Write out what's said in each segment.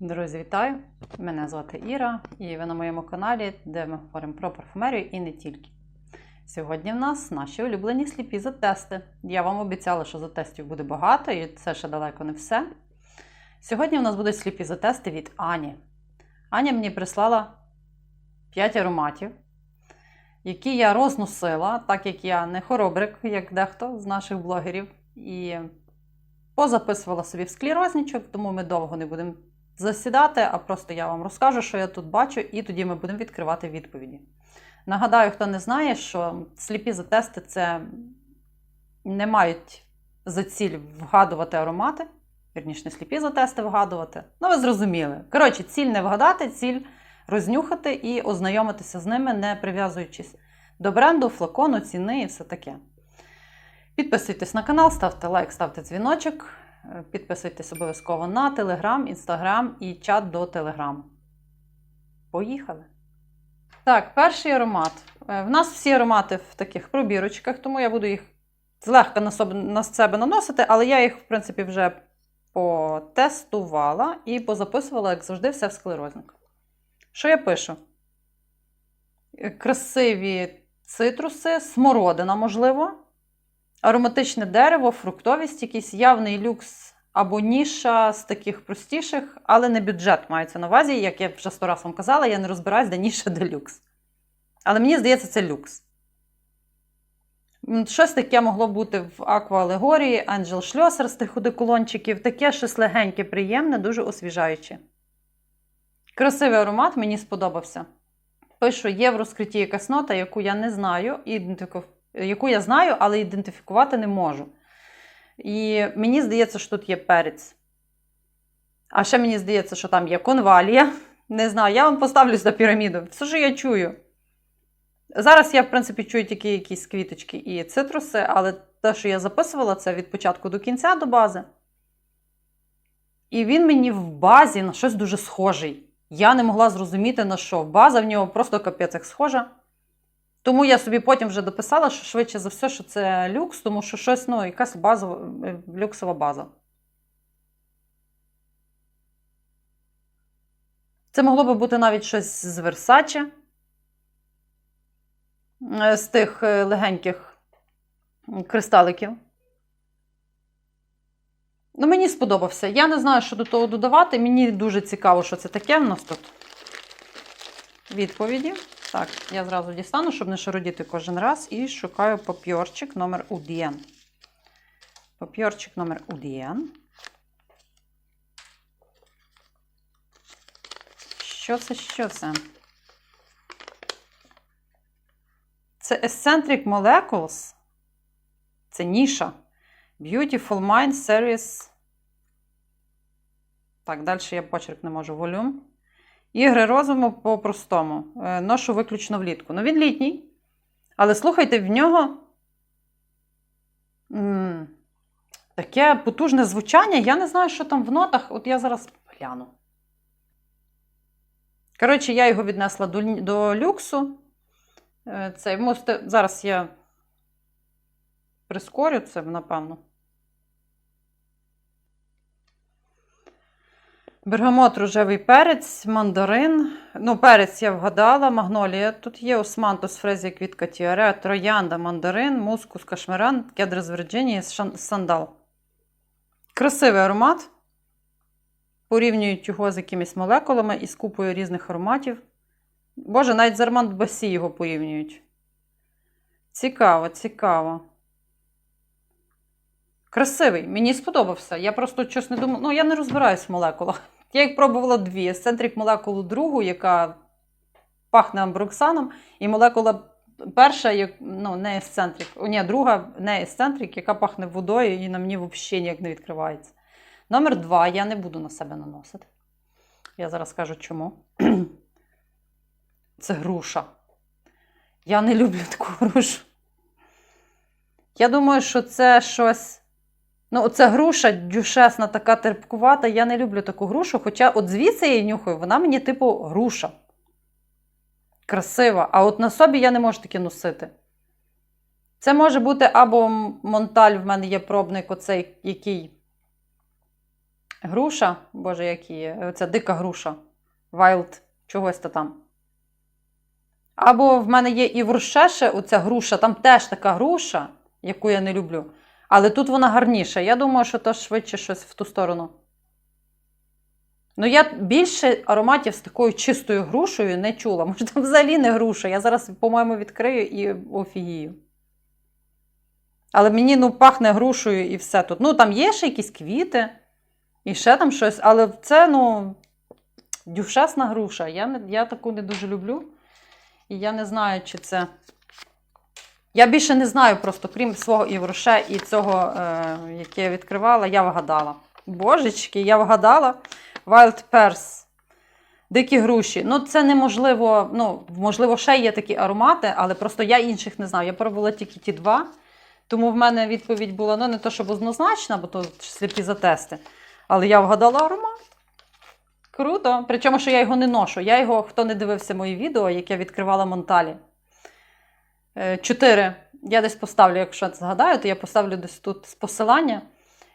Друзі, вітаю! Мене звати Іра, і ви на моєму каналі, де ми говоримо про парфумерію і не тільки. Сьогодні в нас наші улюблені сліпі затести. Я вам обіцяла, що затестів буде багато, і це ще далеко не все. Сьогодні у нас будуть сліпі затести від Ані. Аня мені прислала 5 ароматів, які я розносила, так як я не хоробрик, як дехто з наших блогерів. І позаписувала собі в склерозничок, тому ми довго не будемо засідати, а просто я вам розкажу, що я тут бачу, і тоді ми будемо відкривати відповіді. Нагадаю, хто не знає, що сліпі затести це не мають за ціль вгадувати аромати. Вірніше, не сліпі затести вгадувати. Ну, ви зрозуміли. Коротше, ціль не вгадати, ціль рознюхати і ознайомитися з ними, не прив'язуючись до бренду, флакону, ціни і все таке. Підписуйтесь на канал, ставте лайк, ставте дзвіночок. Підписуйтесь обов'язково на Телеграм, Інстаграм і чат до Телеграму. Поїхали! Так, перший аромат. Е, В нас всі аромати в таких пробірочках, тому я буду їх злегка на себе наносити, але я їх, в принципі, вже потестувала і позаписувала, як завжди, все в склерозник. Що я пишу? Е, Красиві цитруси, смородина, можливо ароматичне дерево, фруктовість, якийсь явний люкс або ніша з таких простіших, але не бюджет мається на увазі. Як я вже сто раз вам казала, я не розбираюсь, де ніша, де люкс. Але мені здається, це люкс. Щось таке могло бути в акваалегорії, Анджел Шльосер з тих одеколончиків. Таке щось легеньке, приємне, дуже освіжаюче. Красивий аромат, мені сподобався. Пишу, є в розкритті якась нота, яку я не знаю, ідентифіку- яку я знаю, але ідентифікувати не можу. І мені здається, що тут є перець. А ще мені здається, що там є конвалія. Не знаю, я вам поставлю сюди піраміду. Все, що я чую. Зараз я, в принципі, чую тільки якісь квіточки і цитруси, але те, що я записувала, це від початку до кінця до бази. І він мені в базі на щось дуже схожий. Я не могла зрозуміти на що. База в нього просто капець як схожа. Тому я собі потім вже дописала, що швидше за все, що це люкс, тому що щось, ну, якась базова, е, люксова база. Це могло би бути навіть щось з Versace, е, з тих е, легеньких кристаликів. Ну, мені сподобався. Я не знаю, що до того додавати. Мені дуже цікаво, що це таке в нас тут. Відповіді. Так, я зразу дістану, щоб не шародіти кожен раз. І шукаю папьорчик номер 1. Папьорчик номер 1. Що це? Що це? Це Eccentric Molecules. Це ніша. Beautiful Mind Series. Так, далі я почерк не можу. Волюм. Ігри розуму по-простому. Е, Ношу виключно влітку. Ну, він літній. Але слухайте, в нього м, таке потужне звучання. Я не знаю, що там в нотах. От я зараз гляну. Коротше, я його віднесла до, до люксу. Е, Це, зараз я прискорю це, напевно. Бергамот, рожевий перець, мандарин. Ну, перець я вгадала, магнолія. Тут є османтус, фрезія, квітка тіаре, троянда, мандарин, мускус, кашмиран, кедр з Вірджинії, сандал. Красивий аромат. Порівнюють його з якимись молекулами і з купою різних ароматів. Боже, навіть з Арманд Басі його порівнюють. Цікаво, цікаво. Красивий, мені сподобався. Я просто щось не думала. Ну, я не розбираюсь в молекулах. Я їх пробувала дві: есцентрик молекулу другу, яка пахне амброксаном, і молекула перша, як, ну, не есцентрик. О, ні, друга не есцентрик, яка пахне водою і на мені взагалі ніяк не відкривається. Номер два я не буду на себе наносити. Я зараз скажу чому. Це груша. Я не люблю таку грушу. Я думаю, що це щось. Ну, оця груша дюшесна, така терпкувата. Я не люблю таку грушу, хоча от звідси я її нюхаю, вона мені, типу, груша. Красива. А от на собі я не можу таке носити. Це може бути або монталь, в мене є пробник, оцей, який Груша, боже, які є. Це дика груша. Wild чогось то там. Або в мене є і в Рушеше оця груша, там теж така груша, яку я не люблю. Але тут вона гарніша. Я думаю, що то швидше щось в ту сторону. Ну, я більше ароматів з такою чистою грушею не чула. Може, там взагалі не груша. Я зараз, по-моєму, відкрию і офігію. Але мені ну, пахне грушею і все тут. Ну, там є ще якісь квіти, і ще там щось, але це, ну, дюшесна груша. Я, я таку не дуже люблю. І я не знаю, чи це. Я більше не знаю просто, крім свого івроше і цього, е, яке я відкривала, я вгадала. Божечки, я вгадала. Wild Pears. Дикі груші. Ну, це неможливо. Ну, можливо, ще є такі аромати, але просто я інших не знаю. Я пробувала тільки ті два. Тому в мене відповідь була ну, не то, щоб однозначна, бо то сліпі затести. Але я вгадала аромат. Круто. Причому, що я його не ношу. Я його, хто не дивився мої відео, яке я відкривала Монталі. Е, Чотири. Я десь поставлю, якщо згадаю, то я поставлю десь тут з посилання.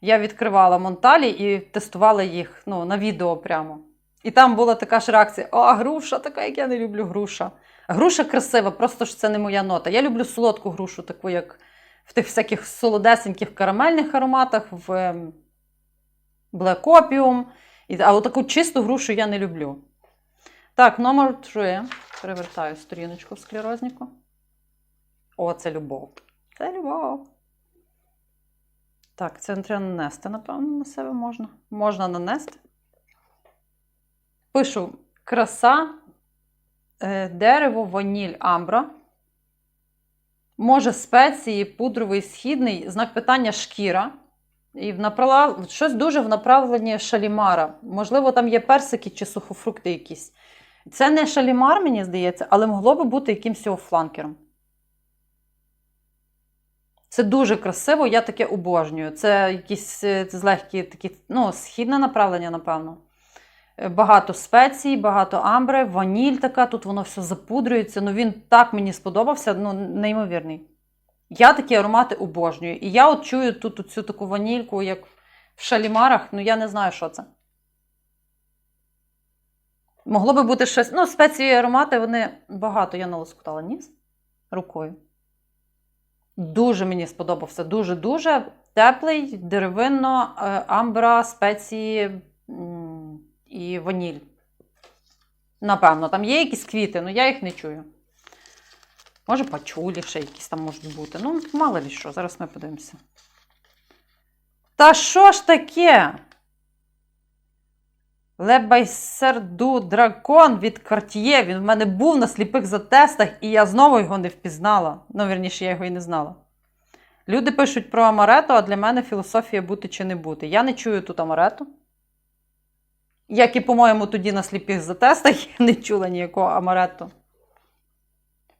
Я відкривала Монталі і тестувала їх ну, на відео прямо. І там була така ж реакція: О, груша, така, як я не люблю груша. Груша красива, просто ж це не моя нота. Я люблю солодку грушу, таку, як в тих всяких солодесеньких карамельних ароматах, в ем, Black Opium. А отаку чисту грушу я не люблю. Так, номер 3. Перевертаю сторіночку в склерознику. О, це любов. Це любов. Так, це треба нанести, напевно, на себе можна. Можна нанести. Пишу краса, е, дерево, ваніль, амбра. Може, спеції, пудровий, східний, знак питання шкіра. І направ... щось дуже в направленні шалімара. Можливо, там є персики чи сухофрукти якісь. Це не шалімар, мені здається, але могло би бути якимсь його фланкером. Це дуже красиво, я таке обожнюю. Це якісь е, злегкі такі, ну, східне направлення, напевно. Е, Багато спецій, багато амбри, ваніль така, тут воно все запудрюється. Ну він так мені сподобався, ну, неймовірний. Я такі аромати обожнюю. І я от чую тут цю таку ванільку, як в шалімарах, ну я не знаю, що це. Могло би бути щось. Ну, спеції аромати, вони багато. Я налоскутала ніс рукою. Дуже мені сподобався. Дуже-дуже теплий, деревинно, е, амбра, спеції і ваніль. Напевно, там є якісь квіти, але я їх не чую. Може, пачулі ще якісь там можуть бути. Ну, мало ли що, зараз ми подивимося. Та що ж таке? Лебайсерду дракон від Cartier. Він в мене був на сліпих затестах, і я знову його не впізнала. Ну, вірніше, я його і не знала. Люди пишуть про амарето, а для мене філософія бути чи не бути. Я не чую тут амарету. Як і, по-моєму, тоді на сліпих затестах я не чула ніякого амарету.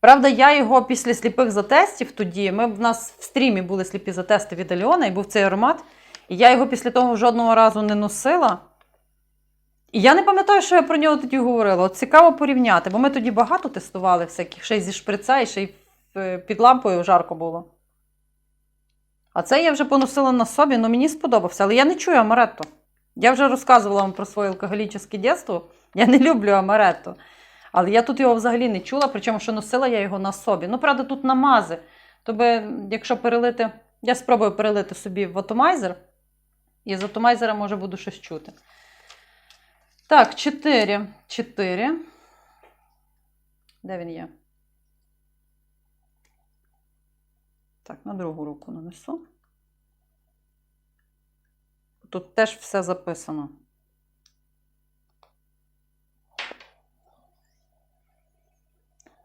Правда, я його після сліпих затестів тоді, ми в нас в стрімі були сліпі затести від Альона, і був цей аромат. І я його після того жодного разу не носила. І я не пам'ятаю, що я про нього тоді говорила. От цікаво порівняти, бо ми тоді багато тестували всяких, ще й зі шприца, і ще й е, під лампою жарко було. А це я вже поносила на собі, ну мені сподобався, але я не чую амаретто. Я вже розказувала вам про своє алкоголічне дитинство. Я не люблю амаретто. Але я тут його взагалі не чула, причому що носила я його на собі. Ну, правда, тут намази. Тобі, якщо перелити, я спробую перелити собі в атомайзер, і з атомайзера, може, буду щось чути. Так, 4. 4. Де він є? Так, на другу руку нанесу. Тут теж все записано.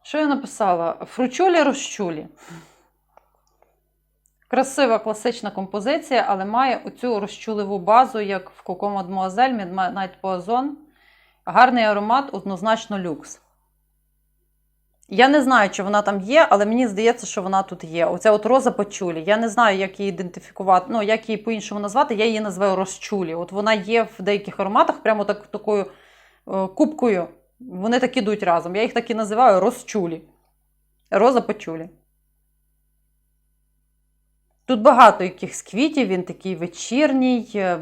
Що я написала? Фручулі розчулі. Красива класична композиція, але має оцю розчуливу базу, як в Coco Mademoiselle, Midnight Poison. Гарний аромат, однозначно люкс. Я не знаю, чи вона там є, але мені здається, що вона тут є. Оця от роза пачулі. Я не знаю, як її ідентифікувати, ну, як її по-іншому назвати. Я її називаю розчулі. От вона є в деяких ароматах, прямо так, такою е, кубкою. Вони так ідуть разом. Я їх так і називаю розчулі. Роза пачулі. Тут багато якихось квітів, він такий вечірній, е,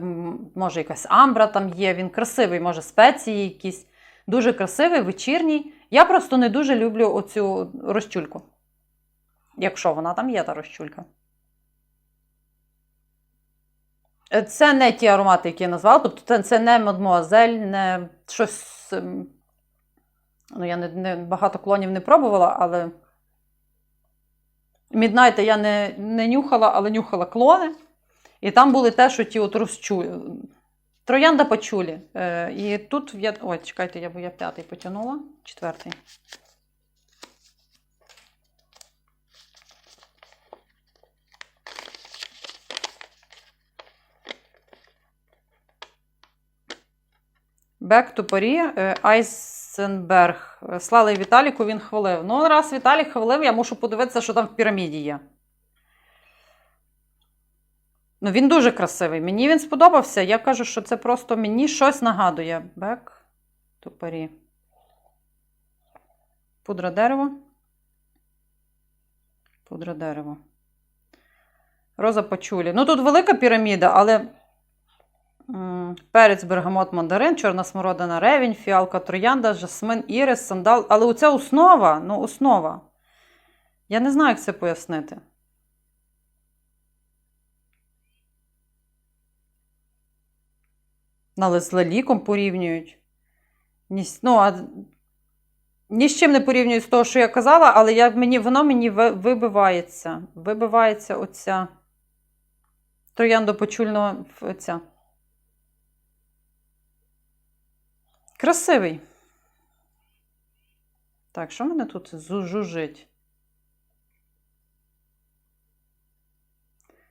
може якась амбра там є, він красивий, може спеції якісь. Дуже красивий, вечірній. Я просто не дуже люблю оцю розчульку. Якщо вона там є, та розчулька. Е, Це не ті аромати, які я назвала. Тобто це, не мадмуазель, не щось. ем, Ну, я не, не, багато клонів не пробувала, але. Міднайта я не, не нюхала, але нюхала клони. І там були те, що ті от розчу... Троянда пачулі. Е, і тут я. Ой, чекайте, я, бо я п'ятий потягнула. Четвертий. Back to Paris, е, Айсенберг. Е, Слали Віталіку, він хвалив. Ну, раз Віталік хвалив, я мушу подивитися, що там в піраміді є. Ну, він дуже красивий. Мені він сподобався. Я кажу, що це просто мені щось нагадує. To Paris. Пудра дерево. Пудра дерево. Роза пачулі. Ну, тут велика піраміда, але перець, бергамот, мандарин, чорна смородина, ревінь, фіалка, троянда, жасмин, ірис, сандал. Але оця основа, ну, основа. Я не знаю, як це пояснити. Але з леліком порівнюють. Ні, ну, а, ні з чим не порівнюють з того, що я казала, але я, мені, воно мені вибивається. Вибивається оця трояндопочульна ця. Красивий. Так, що в мене тут жужжить?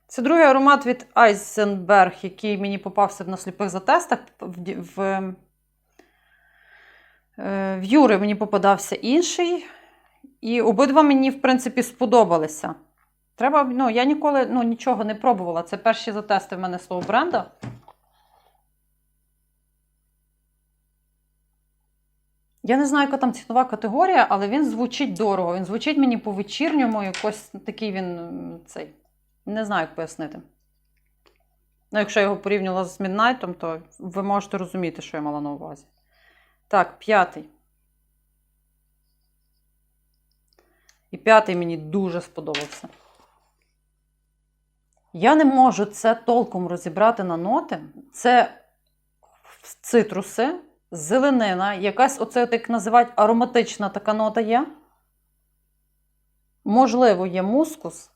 Це другий аромат від Eisenberg, який мені попався на сліпих затестах. В, в, е, в Юри мені попадався інший. І обидва мені, в принципі, сподобалися. Треба, ну, я ніколи ну, нічого не пробувала. Це перші затести в мене з того бренда. Я не знаю, яка там цінова категорія, але він звучить дорого. Він звучить мені по вечірньому, якось такий він цей. Не знаю, як пояснити. Ну, якщо я його порівнювала з Міднайтом, то ви можете розуміти, що я мала на увазі. Так, п'ятий. І п'ятий мені дуже сподобався. Я не можу це толком розібрати на ноти. Це цитруси, зеленина, якась оце, от як називають, ароматична така нота є. Можливо, є мускус.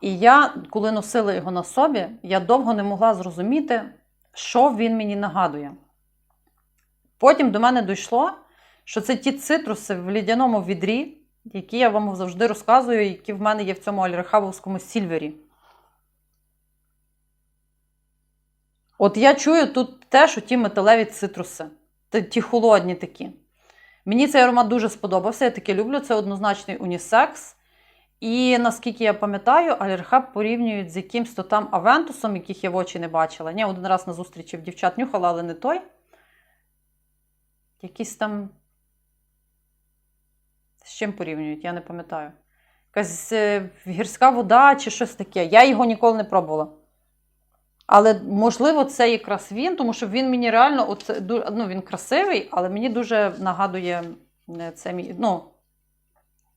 І я, коли носила його на собі, я довго не могла зрозуміти, що він мені нагадує. Потім до мене дійшло, що це ті цитруси в лідяному відрі, які я вам завжди розказую, які в мене є в цьому альрехавовському сільвері. От я чую тут те, що ті металеві цитруси, ті- холодні такі. Мені цей аромат дуже сподобався, я таке люблю. Це однозначний унісекс. І наскільки я пам'ятаю, алергап порівнюють з якимсь то там авентусом, яких я в очі не бачила. Ні, один раз на зустрічі в дівчат нюхала, але не той. Якийсь там. З чим порівнюють, я не пам'ятаю. Якась е, гірська вода чи щось таке. Я його ніколи не пробувала. Але, можливо, це якраз він, тому що він мені реально ду- ну, він красивий, але мені дуже нагадує е, це мій, ну,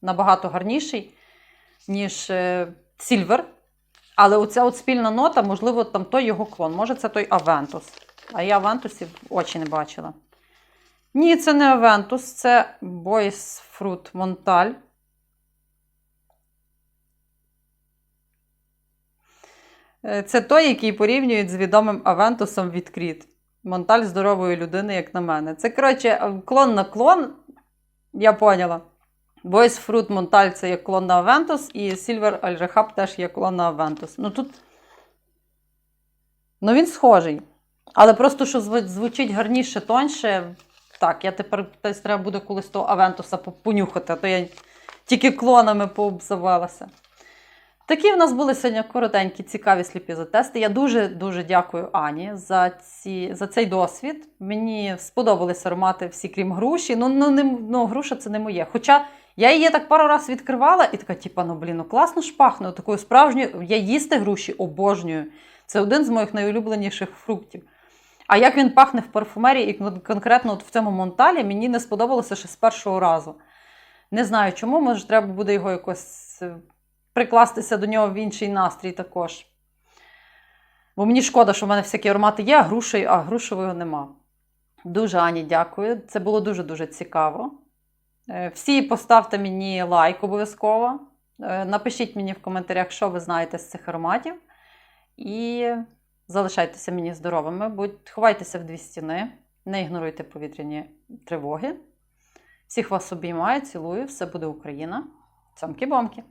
набагато гарніший, ніж Сільвер. Але оця от спільна нота, можливо, там той його клон. Може, це той Авентус. А я Авентусів очі не бачила. Ні, це не Авентус, це Boys Fruit Монталь. Це той, який порівнюють з відомим Авентусом від Кріт. Монталь здорової людини, як на мене. Це, коротше, клон на клон. Я поняла. Boys Fruit Монталь це є клон на Авентус, і Silver Al теж є клон на Авентус. Ну тут. Ну, він схожий. Але просто, що звучить гарніше, тоньше. Так, я тепер десь треба буде колись того Авентуса понюхати, а то я тільки клонами пообзавалася. Такі в нас були сьогодні коротенькі, цікаві сліпі затести. Я дуже-дуже дякую Ані за, ці, за цей досвід. Мені сподобались аромати всі, крім груші. Ну, ну, не, ну, груша це не моє. Хоча Я її так пару разів відкривала і така, типа, ну блін, ну класно ж пахне. Такою справжньою. Я їсти груші обожнюю. Це один з моїх найулюбленіших фруктів. А як він пахне в парфумерії, і конкретно от в цьому монталі, мені не сподобалося ще з першого разу. Не знаю чому, може, треба буде його якось е, прикластися до нього в інший настрій також. Бо мені шкода, що в мене всякі аромати є, а груші, а грушевого нема. Дуже Ані дякую. Це було дуже-дуже цікаво. Е, Всі поставте мені лайк обов'язково. Е, Напишіть мені в коментарях, що ви знаєте з цих ароматів. І залишайтеся мені здоровими, будь, ховайтеся в дві стіни, не ігноруйте повітряні тривоги. Всіх вас обіймаю, цілую, все буде Україна. Цьомки-бомки!